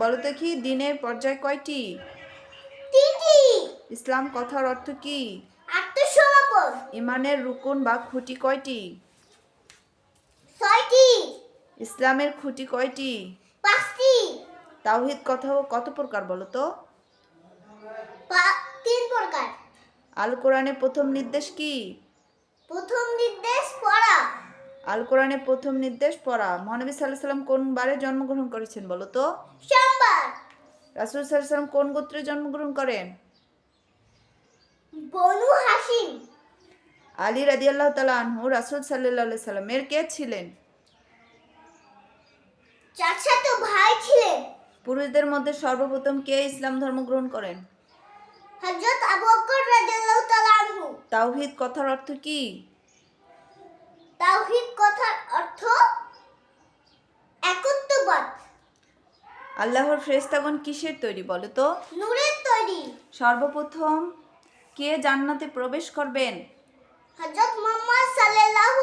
বলো কি দিনের পর্যায় কয়টি? তিনটি। ইসলাম কথার অর্থ কি? আত্মসমর্পণ। ইমানের রুকুন বা খুঁটি কয়টি? ছয়টি। ইসলামের খুঁটি কয়টি? পাঁচটি। তাওহিদ কথা কত প্রকার বলো তো? তিন প্রকার। আল কোরআনে প্রথম নির্দেশ কি? প্রথম নির্দেশ পড়া। আল কোরআনে প্রথম নির্দেশ পড়া। মহানবী সাল্লাহ সাল্লাম কোন বারে জন্মগ্রহণ করেছেন বলো তো? সোমবার। রাসুল সাল্লাহ সাল্লাম কোন গোত্রে জন্মগ্রহণ করেন? বনু হাসিম আলী রাদি আল্লাহ তালা আনহু রাসুল সাল্লাহ সাল্লামের কে ছিলেন? চাচাতো ভাই ছিলেন। পুরুষদের মধ্যে সর্বপ্রথম কে ইসলাম ধর্ম গ্রহণ করেন? হযরত আবু বকর রাদিয়াল্লাহু তাআলা আনহু। তাওহিদ কথার অর্থ কি তাওহীদ কথার অর্থ একত্ববাদ আল্লাহর ফ্রেস্তাগণ কিসের তৈরি বলো তো? নূরের তৈরি। সর্বপ্রথম কে জান্নাতে প্রবেশ করবেন? হযরত মুহাম্মদ সাল্লাল্লাহু